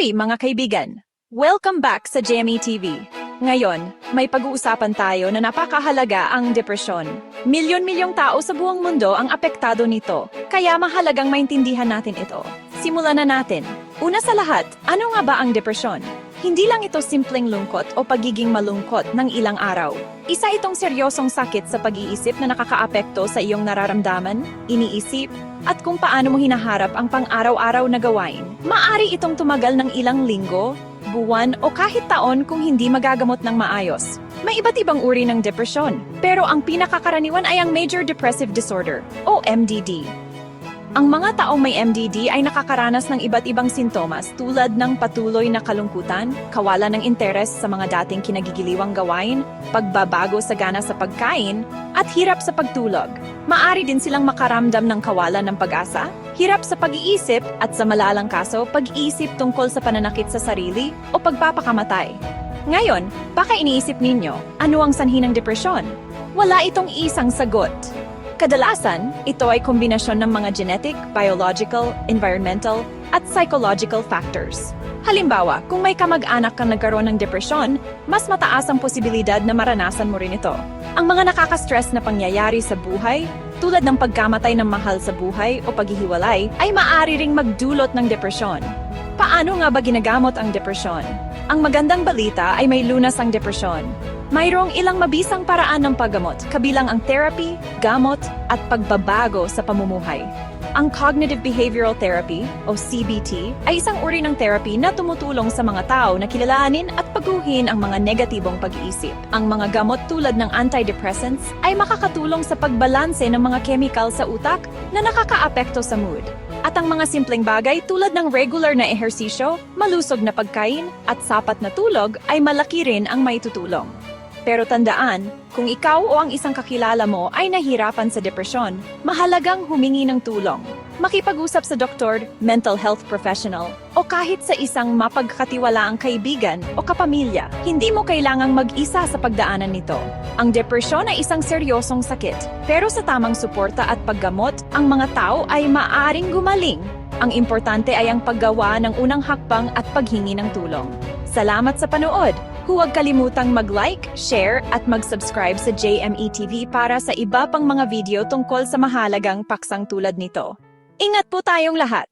Uy, mga kaibigan! Welcome back sa JME TV. Ngayon, may pag-uusapan tayo na napakahalaga ang depresyon. Milyon-milyong tao sa buong mundo ang apektado nito, kaya mahalagang maintindihan natin ito. Simulan na natin. Una sa lahat, ano nga ba ang depresyon? Hindi lang ito simpleng lungkot o pagiging malungkot ng ilang araw. Isa itong seryosong sakit sa pag-iisip na nakakaapekto sa iyong nararamdaman, iniisip, at kung paano mo hinaharap ang pang-araw-araw na gawain. Maari itong tumagal ng ilang linggo, buwan o kahit taon kung hindi magagamot ng maayos. May iba't ibang uri ng depresyon, pero ang pinakakaraniwan ay ang Major Depressive Disorder o MDD. Ang mga taong may MDD ay nakakaranas ng iba't ibang sintomas tulad ng patuloy na kalungkutan, kawalan ng interes sa mga dating kinagigiliwang gawain, pagbabago sa gana sa pagkain, at hirap sa pagtulog. Maari din silang makaramdam ng kawalan ng pag-asa, hirap sa pag-iisip at sa malalang kaso, pag-iisip tungkol sa pananakit sa sarili o pagpapakamatay. Ngayon, baka iniisip ninyo, ano ang sanhi ng depresyon? Wala itong isang sagot. Kadalasan, ito ay kombinasyon ng mga genetic, biological, environmental, at psychological factors. Halimbawa, kung may kamag-anak kang nagkaroon ng depresyon, mas mataas ang posibilidad na maranasan mo rin ito. Ang mga nakaka-stress na pangyayari sa buhay, tulad ng pagkamatay ng mahal sa buhay o paghihiwalay, ay maaari ring magdulot ng depresyon. Paano nga ba ginagamot ang depresyon? Ang magandang balita ay may lunas ang depresyon. Mayroong ilang mabisang paraan ng paggamot, kabilang ang therapy, gamot, at pagbabago sa pamumuhay. Ang Cognitive Behavioral Therapy, o CBT, ay isang uri ng therapy na tumutulong sa mga tao na kilalanin at paguhin ang mga negatibong pag-iisip. Ang mga gamot tulad ng antidepressants ay makakatulong sa pagbalanse ng mga chemical sa utak na nakakaapekto sa mood. At ang mga simpleng bagay tulad ng regular na ehersisyo, malusog na pagkain, at sapat na tulog ay malaki rin ang maitutulong. Pero tandaan, kung ikaw o ang isang kakilala mo ay nahirapan sa depresyon, mahalagang humingi ng tulong. Makipag-usap sa doktor, mental health professional, o kahit sa isang mapagkatiwalaang kaibigan o kapamilya. Hindi mo kailangang mag-isa sa pagdaanan nito. Ang depresyon ay isang seryosong sakit, pero sa tamang suporta at paggamot, ang mga tao ay maaring gumaling. Ang importante ay ang paggawa ng unang hakbang at paghingi ng tulong. Salamat sa panood! Huwag kalimutang mag-like, share at mag-subscribe sa JME TV para sa iba pang mga video tungkol sa mahalagang paksang tulad nito. Ingat po tayong lahat!